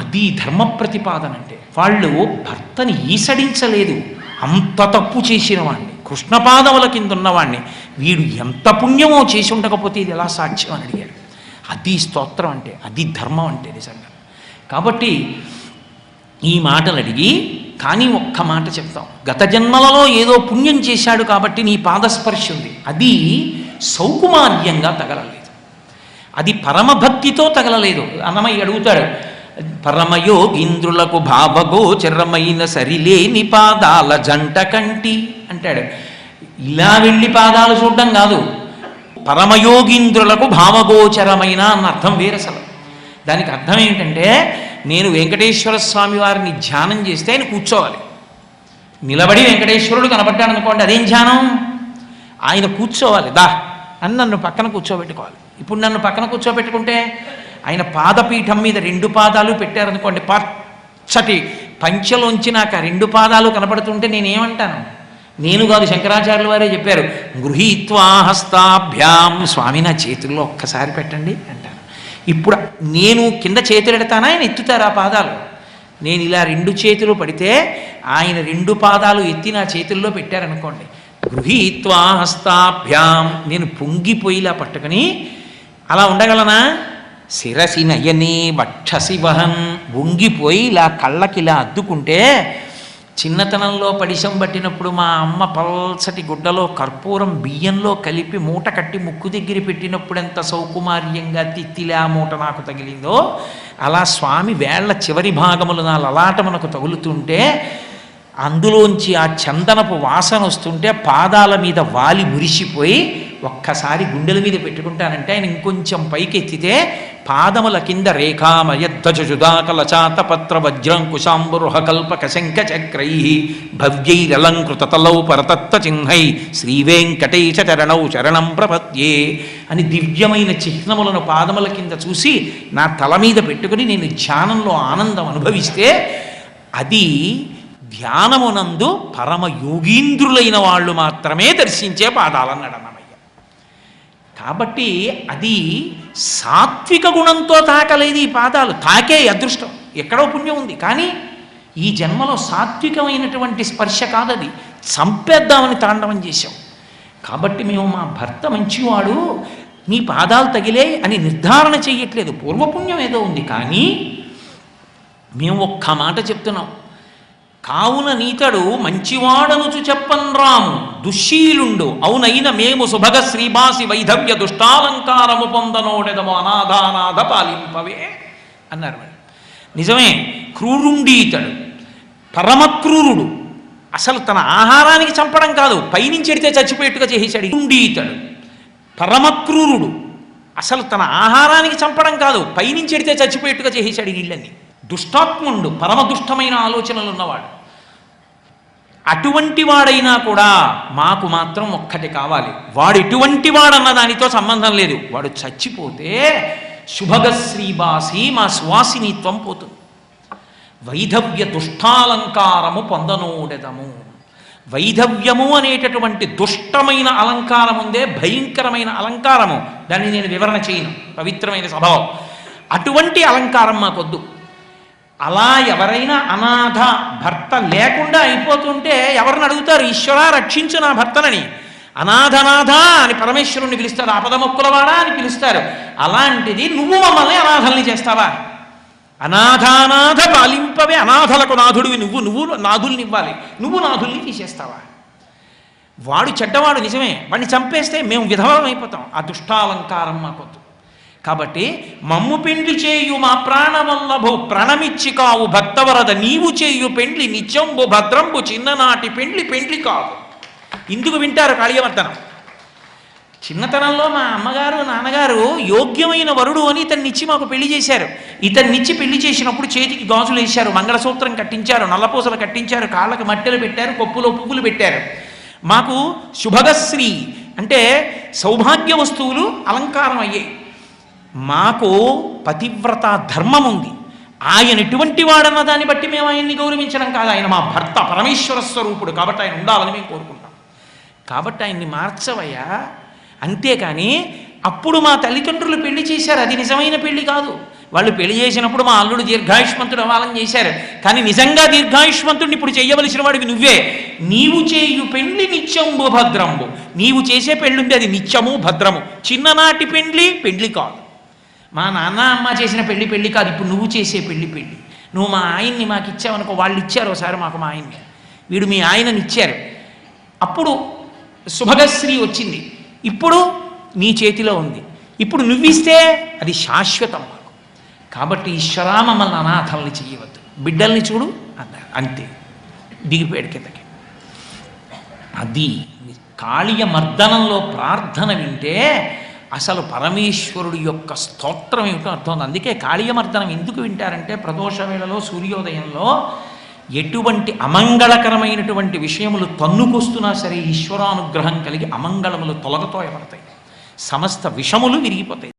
అది ధర్మ ప్రతిపాదన అంటే. వాళ్ళు భర్తని ఈసడించలేదు. అంత తప్పు చేసిన వాణ్ణి. కృష్ణపాదముల కింద ఉన్నవాణ్ణి వీడు ఎంత పుణ్యమో చేసి ఉండకపోతే ఇది ఎలా సాక్ష్యం అని అడిగారు. అది స్తోత్రం అంటే అది ధర్మం అంటే నిజంగా. కాబట్టి ఈ మాటలు అడిగి కానీ ఒక్క మాట చెప్తాం. గత జన్మలలో ఏదో పుణ్యం చేశాడు కాబట్టి నీ పాదస్పర్శ ఉంది. అది సౌకుమార్యంగా తగలలేదు. అది పరమభక్తితో తగలలేదు. అన్నమయ్య అడుగుతాడు పరమయోగీంద్రులకు భావగోచరమైన సరిలేని పాదాల జంట కంటి అంటాడు. ఇలా వెళ్ళి పాదాలు చూడడం కాదు. పరమయోగీంద్రులకు భావగోచరమైన అన్న అర్థం వేరసలు దానికి అర్థం ఏంటంటే నేను వెంకటేశ్వర స్వామి వారిని ధ్యానం చేస్తే ఆయన కూర్చోవాలి. నిలబడి వెంకటేశ్వరుడు కనబడ్డాడు అనుకోండి అదేం ధ్యానం? ఆయన కూర్చోవాలి. దా అని నన్ను పక్కన కూర్చోబెట్టుకోవాలి. ఇప్పుడు నన్ను పక్కన కూర్చోబెట్టుకుంటే ఆయన పాదపీఠం మీద రెండు పాదాలు పెట్టారనుకోండి పచ్చటి పంచలోంచి నాకు ఆ రెండు పాదాలు కనపడుతుంటే నేనేమంటాను? నేను కాదు శంకరాచార్యుల వారే చెప్పారు గృహీత్వా హస్తాభ్యాం స్వామి నా చేతుల్లో ఒక్కసారి పెట్టండి అంటాను ఇప్పుడు నేను కింద చేతులు ఎడతానా? ఆయన ఎత్తుతారు ఆ పాదాలు. నేను ఇలా రెండు చేతులు పడితే ఆయన రెండు పాదాలు ఎత్తి నా చేతుల్లో పెట్టారనుకోండి గృహీత్వా హస్తాభ్యాం నేను పొంగిపోయిలా పట్టుకుని అలా ఉండగలనా? శిరసి నయని వక్షసి వహన్. వంగిపోయి ఇలా కళ్ళకి ఇలా అద్దుకుంటే చిన్నతనంలో పడిశం పట్టినప్పుడు మా అమ్మ పల్సటి గుడ్డలో కర్పూరం బియ్యంలో కలిపి మూట కట్టి ముక్కు దగ్గర పెట్టినప్పుడు ఎంత సౌకుమార్యంగా తిత్తిలా మూట నాకు తగిలిందో అలా స్వామి వేళ్ళ చివరి భాగములు నా లలాటమునకు తగులుతుంటే అందులోంచి ఆ చందనపు వాసన వస్తుంటే పాదాల మీద వాలి మురిసిపోయి ఒక్కసారి గుండెల మీద పెట్టుకుంటానంటే ఆయన ఇంకొంచెం పైకి ఎత్తితే పాదముల కింద రేఖామయద్ధజుదాకలచాత పత్ర వజ్రంకుశాంబురుహ కల్పక శంఖ చక్రై భవ్యైరలంకృత తలౌ పరతత్వ చిహ్నై శ్రీవేంకటేశ చరణౌ శరణం ప్రపత్యే అని దివ్యమైన చిహ్నములను పాదముల కింద చూసి నా తల మీద పెట్టుకుని నేను ధ్యానంలో ఆనందం అనుభవిస్తే అది ధ్యానమునందు పరమ యోగీంద్రులైన వాళ్ళు మాత్రమే దర్శించే పాదాలన్నాడు అన్నమాట కాబట్టి అది సాత్విక గుణంతో తాకలేదు ఈ పాదాలు. తాకే అదృష్టం. ఎక్కడో పుణ్యం ఉంది. కానీ ఈ జన్మలో సాత్వికమైనటువంటి స్పర్శ కాదది. చంపేద్దామని తాండవం చేశాం కాబట్టి మేము మా భర్త మంచివాడు నీ పాదాలు తగిలే అని నిర్ధారణ చెయ్యట్లేదు. పూర్వపుణ్యం ఏదో ఉంది. కానీ మేము ఒక్క మాట చెప్తున్నాం. కావున నీతడు మంచివాడనుచు చెప్పన్ రాము దుశ్శీలుండు. అవునైన మేము సుభగ శ్రీభాసి వైధవ్య దుష్టాలంకారము పొందనోడెదము అనాథానాథ పాలింపవే అన్నారు నిజమే క్రూరుండి ఇతడు పరమక్రూరుడు. అసలు తన ఆహారానికి చంపడం కాదు పైనుంచి ఎడితే చచ్చిపోయేట్టుగా చేసేశాడు. ఉండి ఇతడు పరమక్రూరుడు. అసలు తన ఆహారానికి చంపడం కాదు పైనుంచి ఎడితే చచ్చిపోయేట్టుగా చేసేశాడు నీళ్ళని దుష్టాత్ముండు పరమదుష్టమైన ఆలోచనలు ఉన్నవాడు అటువంటి వాడైనా కూడా మాకు మాత్రం ఒక్కటి కావాలి. వాడు ఇటువంటి వాడన్న దానితో సంబంధం లేదు. వాడు చచ్చిపోతే శుభగశ్రీబాసి మా శ్వాసినిత్వం పోతుంది. వైధవ్య దుష్టాలంకారము పొందనూడెదము. వైధవ్యము అనేటటువంటి దుష్టమైన అలంకారం ఉందే భయంకరమైన అలంకారము. దాన్ని నేను వివరణ చేయను. పవిత్రమైన స్వభావం. అటువంటి అలంకారం మాకొద్దు. అలా ఎవరైనా అనాథ భర్త లేకుండా అయిపోతుంటే ఎవరిని అడుగుతారు? ఈశ్వర రక్షించు నా భర్తనని. అనాథనాథ అని పరమేశ్వరుణ్ణి పిలుస్తారు. ఆపదమొక్కులవాడా అని పిలుస్తారు. అలాంటిది నువ్వు మమ్మల్ని అనాథల్ని చేస్తావా? అనాథానాథ పాలింపవే అనాథలకు నాథుడివి నువ్వు. నువ్వు నాథుల్ని ఇవ్వాలి. నువ్వు నాథుల్ని తీసేస్తావా? వాడు చెడ్డవాడు నిజమే. వాడిని చంపేస్తే మేము విధవలం అయిపోతాం. ఆ దుష్టాలంకారం మాకొద్దు. కాబట్టి మమ్ము పెండ్లి చేయు మా ప్రాణవల్లభో ప్రణమిచ్చి కావు భక్తవరద నీవు చేయు పెండ్లి నిత్యంబు భద్రంబు చిన్ననాటి పెండ్లి పెండ్లి కావు. ఇందుకు వింటారు కాళీయవర్ధనం చిన్నతనంలో మా అమ్మగారు నాన్నగారు యోగ్యమైన వరుడు అని ఇతన్నిచ్చి మాకు పెళ్ళి చేశారు. ఇతన్నిచ్చి పెళ్ళి చేసినప్పుడు చేతికి గాజులు వేశారు మంగళసూత్రం కట్టించారు నల్లపూసలు కట్టించారు కాళ్ళకి మట్టెలు పెట్టారు కొప్పులో పువ్వులు పెట్టారు. మాకు శుభగశ్రీ అంటే సౌభాగ్య వస్తువులు అలంకారం అయ్యాయి. మాకు పతివ్రత ధర్మం ఉంది. ఆయన ఎటువంటి వాడన్న దాన్ని బట్టి మేము ఆయన్ని గౌరవించడం కాదు. ఆయన మా భర్త పరమేశ్వర స్వరూపుడు కాబట్టి ఆయన ఉండాలని మేము కోరుకుంటాం. కాబట్టి ఆయన్ని మార్చవయ్యా. అంతేకాని అప్పుడు మా తల్లిదండ్రులు పెళ్ళి చేశారు. అది నిజమైన పెళ్ళి కాదు. వాళ్ళు పెళ్ళి చేసినప్పుడు మా అల్లుడు దీర్ఘాయుష్మంతుడు అవ్వాలని చేశారు. కానీ నిజంగా దీర్ఘాయుష్మంతుడిని ఇప్పుడు చేయవలసిన వాడివి నువ్వే. నీవు చేయు పెళ్ళి నిత్యంబు భద్రంబు. నీవు చేసే పెళ్ళుంది అది నిత్యము భద్రము. చిన్ననాటి పెండ్లి పెండ్లి కాదు. మా నాన్న అమ్మ చేసిన పెళ్ళి పెళ్ళి కాదు ఇప్పుడు నువ్వు చేసే పెళ్ళి పెళ్ళి. నువ్వు మా ఆయన్ని మాకు ఇచ్చావనుకో వాళ్ళు ఇచ్చారు ఒకసారి మాకు మా ఆయన్ని. వీడు మీ ఆయనని ఇచ్చారు. అప్పుడు శుభగశ్రీ వచ్చింది. ఇప్పుడు నీ చేతిలో ఉంది. ఇప్పుడు నువ్విస్తే అది శాశ్వతం మాకు. కాబట్టి ఈశ్వరా మమ్మల్ని అనాథల్ని చేయవద్దు బిడ్డల్ని చూడు అన్నారు. అంతే. దిగిపోయాడు కిందకి. అది కాళీయ మర్దనంలో ప్రార్థన వింటే అసలు పరమేశ్వరుడి యొక్క స్తోత్రం ఏమిటో అర్థం. అందుకే కాళీయమర్దనం ఎందుకు వింటారంటే ప్రదోష వేళలో సూర్యోదయంలో ఎటువంటి అమంగళకరమైనటువంటి విషయములు తన్నుకొస్తున్నా సరే ఈశ్వరానుగ్రహం కలిగి అమంగళములు తొలగతోయబడతాయి సమస్త విషములు విరిగిపోతాయి.